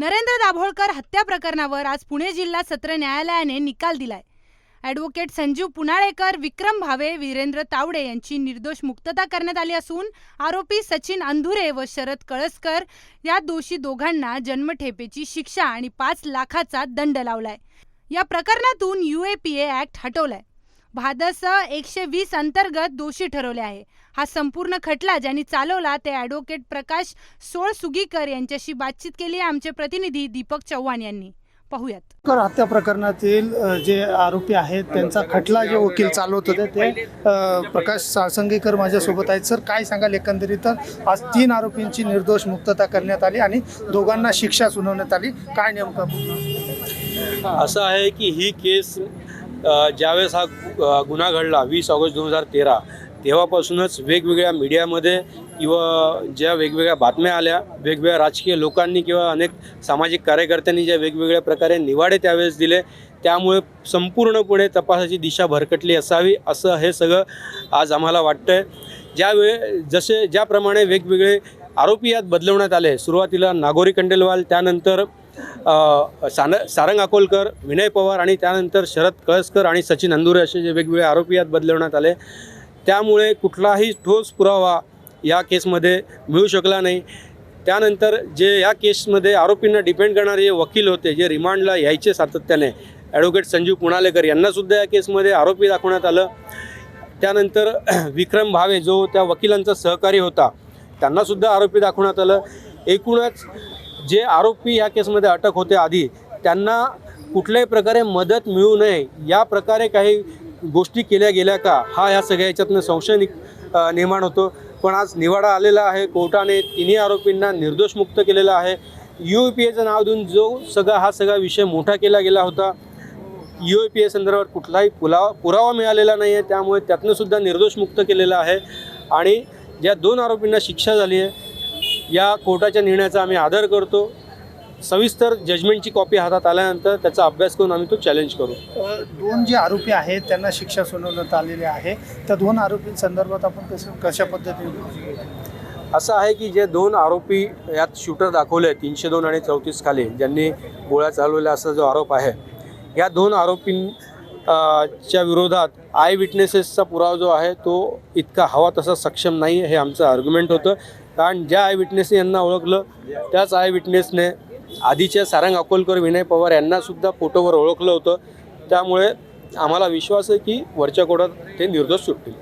नरेंद्र दाभोळकर हत्या प्रकरणावर आज पुणे जिल्हा सत्र न्यायालयाने निकाल दिलाय. ॲडव्होकेट संजीव पुनाळेकर विक्रम भावे वीरेंद्र तावडे यांची निर्दोष मुक्तता करण्यात आली असून आरोपी सचिन अंधुरे व शरद कळसकर या दोषी दोघांना जन्मठेपेची शिक्षा आणि पाच लाखाचा दंड लावलाय. या प्रकरणातून U A P A act हटवलाय. भादस एकशे वीस अंतर्गत दोषी ठरवले आहे. हा संपूर्ण खटला ज्यांनी चालवला ते ॲडव्होकेट प्रकाश सोळसुगीकर यांच्याशी बातचीत केली आहे आमचे प्रतिनिधी दीपक चव्हाण यांनी. पाहूयात. कर हत्या प्रकरणातील जे आरोपी आहेत त्यांचा खटला जे वकील चालवत होते ते प्रकाश साळसंगेकर माझ्यासोबत आहेत. सर काय सांगाल एकंदरीत? आज तीन आरोपींची निर्दोष मुक्तता करण्यात आली आणि दोघांना शिक्षा सुनावण्यात आली. काय नेमकं? असं आहे की ही केस ज्यावेळेस हा गुन्हा घडला वीस ऑगस्ट दोन हजार तेरा तेव्हापासूनच वेगवेगळ्या मीडियामध्ये किंवा ज्या वेगवेगळ्या बातम्या आल्या वेगवेगळ्या राजकीय लोकांनी किंवा अनेक सामाजिक कार्यकर्त्यांनी ज्या वेगवेगळ्या प्रकारे निवाडे त्यावेळेस दिले त्यामुळे संपूर्णपणे तपासाची दिशा भरकटली असावी असं हे सगळं आज आम्हाला वाटतं आहे ज्यावेळे जसे ज्याप्रमाणे वेगवेगळे आरोपी यात बदलवण्यात आले सुरुवातीला नागोरी कंडेलवाल त्यानंतर सान सारंग अकोलकर विनय पवार आणि त्यानंतर शरद कळसकर आणि सचिन अंदुरे असे जे वेगवेगळे आरोपी यात बदलवण्यात आले. त्यामुळे कुठलाही ठोस पुरावा या केसमध्ये मिळू शकला नाही. त्यानंतर जे या केसमध्ये आरोपींना डिपेंड करणारे जे वकील होते जे रिमांडला यायचे सातत्याने ॲडव्होकेट संजीव पुणालेकर यांनासुद्धा या केसमध्ये आरोपी दाखवण्यात आलं. त्यानंतर विक्रम भावे जो त्या वकिलांचा सहकारी होता त्यांनासुद्धा आरोपी दाखवण्यात आलं. एकूणच जे आरोपी या केसमध्ये अटक होते आधी त्यांना कुठल्याही प्रकारे मदत मिळू नये या प्रकारे काही गोष्टी केल्या गेल्या का? हा या सगळ्या याच्यातनं संशय नि निर्माण होतो. पण आज निवाडा आलेला आहे कोर्टाने तिन्ही आरोपींना निर्दोष मुक्त केलेला आहे. यू पी एचं नाव देऊन जो सगळा हा सगळा विषय मोठा केला गेला होता. यू ए पी ए संदर्भात कुठलाही पुलावा पुरावा मिळालेला नाही आहे त्यामुळे त्यातनंसुद्धा निर्दोष मुक्त केलेला आहे. आणि ज्या दोन आरोपींना शिक्षा झाली आहे या कोर्टाच्या निर्णयाचा आम्ही आदर करतो. सविस्तर जजमेंटची कॉपी हातात आल्यानंतर त्याचा अभ्यास करून आम्ही तो चॅलेंज करू. दोन जे आरोपी आहेत त्यांना शिक्षा सुनावण्यात आलेली आहे. त्या दोन आरोपींसंदर्भात आपण कसं कशा पद्धतीने असं आहे की जे दोन आरोपी यात शूटर दाखवले तीनशे दोन आणि चौतीस खाली ज्यांनी गोळ्या चालवल्या असा जो आरोप आहे. या दोन आरोपीं च्या विरोधात आय विटनेसेसचा पुरावा जो आहे तो इतका हवा तसा सक्षम नाही हे आमचं आर्ग्युमेंट होतं. कारण ज्या आय विटनेसने यांना ओळखलं त्याच आय विटनेसने आधीच्या सारंग अकोलकर विनय पवार यांनासुद्धा फोटोवर ओळखलं होतं. त्यामुळे आम्हाला विश्वास आहे की वरच्या कोर्टात ते निर्दोष सुटतील.